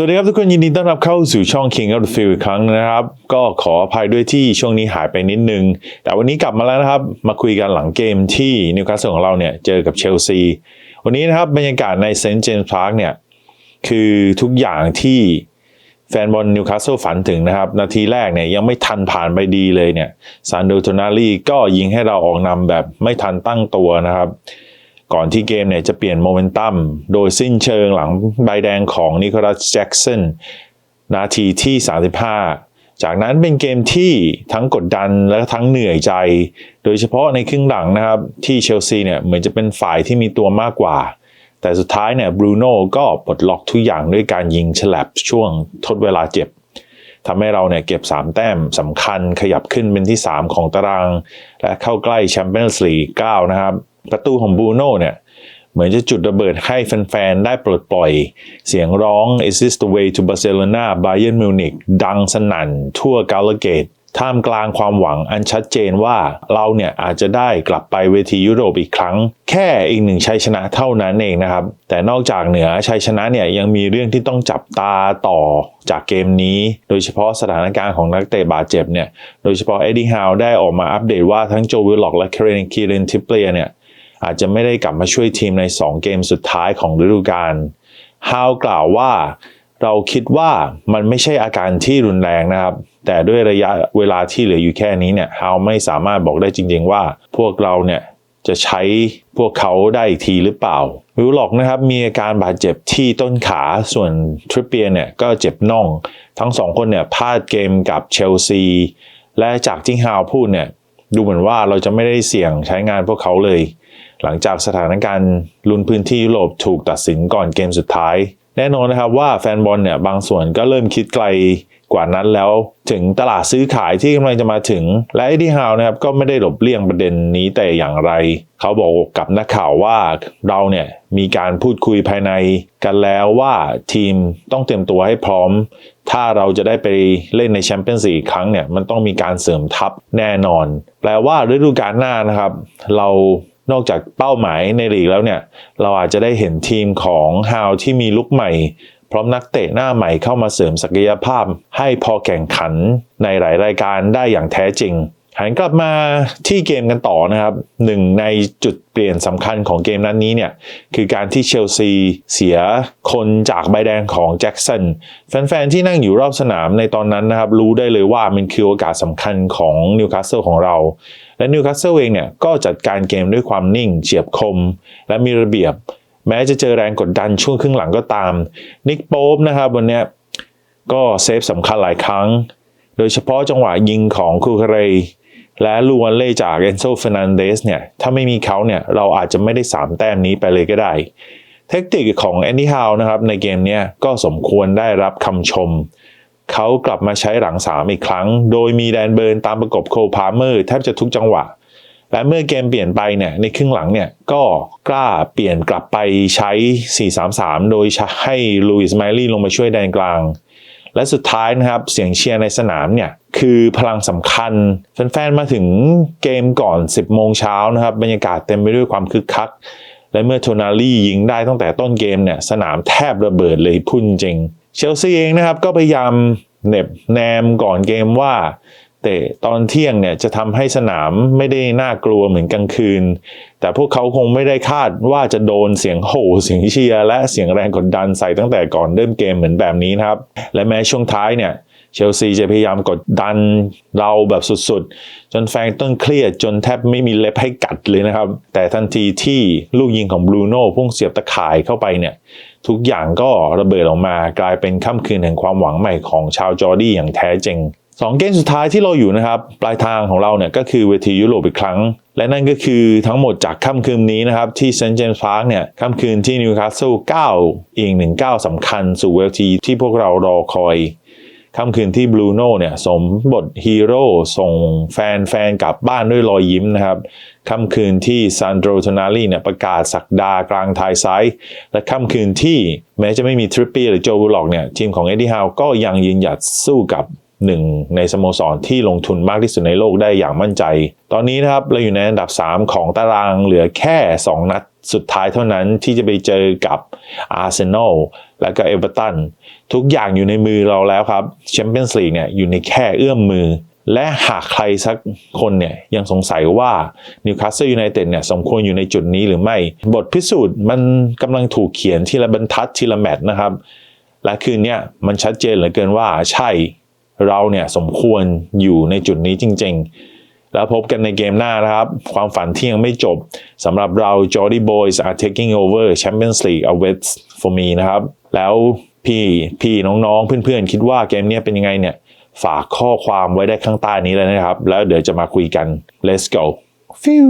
สวัสดีครับทุกคนยินดีต้อนรับเข้าสู่ช่อง King of the Field อีกครั้งนะครับ ก็ขออภัยด้วยที่ช่วงนี้หายไปนิดนึง แต่วันนี้กลับมาแล้วนะครับ มาคุยกันหลังเกมที่นิวคาสเซิลของเราเนี่ยเจอกับเชลซี วันนี้นะครับบรรยากาศในเซนต์เจมส์พาร์คเนี่ย คือทุกอย่างที่แฟนบอลนิวคาสเซิลฝันถึงนะครับ นาทีแรกเนี่ยยังไม่ทันผ่านไปดีเลยเนี่ยซานโดโทนาลีก็ยิงให้เราออกนำแบบไม่ทันตั้งตัวนะครับ ก่อนที่เกมเนี่ยจะเปลี่ยนโมเมนตัมโดยสิ้นเชิงหลังใบแดงของนิโคลัสแจ็กสันนาทีที่ 35 จากนั้นเป็นเกมที่ทั้งกดดันและทั้งเหนื่อยใจ โดยเฉพาะในครึ่งหลังนะครับที่เชลซีเนี่ยเหมือนจะเป็นฝ่ายที่มีตัวมากกว่า แต่สุดท้ายเนี่ยบรูโน่ก็ปลดล็อกทุกอย่างด้วยการยิงฉลับช่วงทดเวลาเจ็บทำให้เราเนี่ยเก็บ 3 แต้มสำคัญขยับขึ้นเป็นที่ 3 ของตาราง และเข้าใกล้แชมเปี้ยนส์ลีก9นะครับ ประตูของบรูโน่เนี่ยเหมือนจะจุดระเบิดให้แฟนๆ ได้ปลดปล่อย เสียงร้อง Is this the way to Barcelona Bayern Munich ดังสนั่นทั่วกาลเกต ท่ามกลางความหวังอันชัดเจนว่าเราเนี่ยอาจจะได้กลับไปเวทียุโรปอีกครั้ง แค่อีกหนึ่งชัยชนะเท่านั้นเองนะครับ แต่นอกจากเหนือชัยชนะเนี่ยยังมีเรื่องที่ต้องจับตาต่อจากเกมนี้ โดยเฉพาะสถานการณ์ของนักเตะบาดเจ็บเนี่ย โดยเฉพาะเอ็ดดี้ฮาวได้ออกมาอัปเดตว่าทั้งโจวิลล็อกและเคเรนคีเรนทิปเปลียเนี่ย อาจจะไม่ได้กลับมาช่วยทีมใน 2 เกมสุดท้ายของฤดูกาลฮาวกล่าวว่าเราคิดว่ามันไม่ใช่อาการที่รุนแรงนะครับ แต่ด้วยระยะเวลาที่เหลืออยู่แค่นี้เนี่ยฮาวไม่สามารถบอกได้จริง ๆ ว่า พวกเราเนี่ยจะใช้พวกเขาได้อีกทีหรือเปล่าวิลล็อกนะครับมีอาการบาดเจ็บที่ต้นขาส่วนทริปเปียเนี่ยก็เจ็บน่อง ทั้งสองคนเนี่ยพลาดเกมกับเชลซีและจากที่ฮาวพูดเนี่ยดูเหมือนว่าเราจะไม่ได้เสี่ยงใช้งานพวกเขาเลย หลังจากสถานการณ์ลุ้นพื้นที่ยุโรปถูกตัดสินก่อนเกมสุดท้าย แน่นอนนะครับว่าแฟนบอลเนี่ยบางส่วนก็เริ่มคิดไกลกว่านั้นแล้วถึงตลาดซื้อขายที่กำลังจะมาถึง และเอ็ดดี้ฮาวนะครับก็ไม่ได้หลบเลี่ยงประเด็นนี้แต่อย่างไร เขาบอกกับนักข่าวว่าเราเนี่ยมีการพูดคุยภายในกันแล้วว่าทีมต้องเตรียมตัวให้พร้อม ถ้าเราจะได้ไปเล่นในแชมเปี้ยนส์อีกครั้งเนี่ยมันต้องมีการเสริมทัพแน่นอน แปลว่าฤดูกาลหน้านะครับ เรา นอกจากเป้าหมายในลีกแล้วเนี่ย เราอาจจะได้เห็นทีมของฮาวที่มีลุกใหม่ พร้อมนักเตะหน้าใหม่เข้ามาเสริมศักยภาพ ให้พอแข่งขันในหลายรายการได้อย่างแท้จริง หันกลับมาที่เกมกันต่อนะครับหนึ่งในจุดเปลี่ยนสำคัญของเกมนั้นนี้เนี่ยคือการที่เชลซีเสียคนจากใบแดงของแจ็คสันแฟนๆ ที่นั่งอยู่รอบสนามในตอนนั้นนะครับรู้ได้เลยว่ามันคือโอกาสสำคัญของนิวคาสเซิลของเรา และนิวคาสเซิลเองเนี่ยก็จัดการเกมด้วยความนิ่ง เฉียบคม และมีระเบียบ แม้จะเจอแรงกดดันช่วงครึ่งหลังก็ตามนิกโป๊บนะครับวันนี้ก็เซฟสำคัญหลายครั้ง โดยเฉพาะจังหวะยิงของคูคาเรย์ และลูวันเล่จากเอนโซเฟนันเดสเนี่ยถ้าไม่มีเขาเนี่ยเราอาจจะไม่ได้ 3 แต้มนี้ไปเลยก็ได้ เทคนิคของแอนดี้ฮาวนะครับในเกมเนี้ยก็สมควรได้รับคำชม เขากลับมาใช้หลัง 3 อีกครั้ง โดยมีแดนเบิร์นตามประกบโคลพาเมอร์แทบจะทุกจังหวะ และเมื่อเกมเปลี่ยนไปเนี่ยในครึ่งหลังเนี่ยก็กล้าเปลี่ยนกลับไปใช้ 4-3-3 โดยให้ลูอิสไมลี่ลงมาช่วยแดนกลาง และสุดท้ายนะครับเสียงเชียร์ในสนามเนี่ย คือพลังสำคัญ แฟนๆมาถึงเกมก่อน 10 โมงเช้านะครับ บรรยากาศเต็มไปด้วยความคึกคัก และเมื่อโทนาลี่ยิงได้ตั้งแต่ต้นเกมเนี่ยสนามแทบระเบิดเลยพุ่นจริง เชลซีเองนะครับก็พยายามเน็บแนมก่อนเกมว่าแต่ตอนเที่ยงเนี่ยจะทำให้สนามไม่ได้น่ากลัวเหมือนกลางคืน แต่พวกเขาคงไม่ได้คาดว่าจะโดนเสียงโห่เสียงเชียร์และเสียงแรงกดดันใส่ตั้งแต่ก่อนเริ่มเกมเหมือนแบบนี้นะครับ และแม้ช่วงท้ายเนี่ย เชลซีจะพยายามกดดันเราแบบสุดๆ จนแฟนต้นเครียดจนแทบไม่มีเล็บให้กัดเลยนะครับ แต่ทันทีที่ลูกยิงของบรูโน่พุ่งเสียบตะข่ายเข้าไปเนี่ย ทุกอย่างก็ระเบิดออกมากลายเป็นค่ำคืนแห่งความหวังใหม่ของชาวจอร์ดี้อย่างแท้จริงสองเกมสุดท้ายที่เราอยู่นะครับ ปลายทางของเราเนี่ยก็คือเวทียุโรปอีกครั้ง และนั่นก็คือทั้งหมดจากค่ำคืนนี้นะครับ ที่เซนต์เจมส์พาร์คเนี่ยค่ำคืนที่นิวคาสเซิล9อีกหนึ่งก้าวสำคัญสู่เวทีที่พวกเรารอคอย ค่ำคืนที่บลูโน่เนี่ยสมบทฮีโร่ส่งแฟนแฟนกลับบ้านด้วยรอยยิ้มนะครับค่ำคืนที่ซานโดรโทนาลีเนี่ยประกาศสักดากลางทายไซส์และค่ำคืนที่แม้จะไม่มีทริปปี้หรือโจบูล็อกเนี่ยทีมของเอ็ดดี้ฮาวก็ยังยืนหยัดสู้กับ หนึ่งในสโมสรที่ลงทุนมากที่สุดในโลกได้อย่างมั่นใจ ตอนนี้นะครับเราอยู่ในอันดับ 3 ของตารางเหลือแค่ 2 นัดสุดท้ายเท่านั้นที่จะไปเจอกับอาร์เซนอลและก็เอเวอร์ตันทุกอย่างอยู่ในมือเราแล้วครับแชมเปี้ยนส์ลีกเนี่ยอยู่ในแค่เอื้อมมือ และหากใครสักคนเนี่ยยังสงสัยว่านิวคาสเซิลยูไนเต็ดเนี่ยสมควรอยู่ในจุดนี้หรือไม่ บทพิสูจน์มันกำลังถูกเขียนทีละบรรทัดทีละแมตช์นะครับ และคืนนี้มันชัดเจนเหลือเกินว่าใช่ เราเนี่ยสมควรอยู่ในจุดนี้จริง ๆ แล้วพบกันในเกมหน้านะครับ ความฝันที่ยังไม่จบสำหรับเรา Jordy Boys are taking over Champions League awaits for me นะครับ แล้วพี่พี่น้องๆ เพื่อนๆ คิดว่าเกมเนี้ยเป็นยังไงเนี่ย ฝากข้อความไว้ได้ข้างใต้นี้เลยนะครับ แล้วเดี๋ยวจะมาคุยกัน let's go ฟิว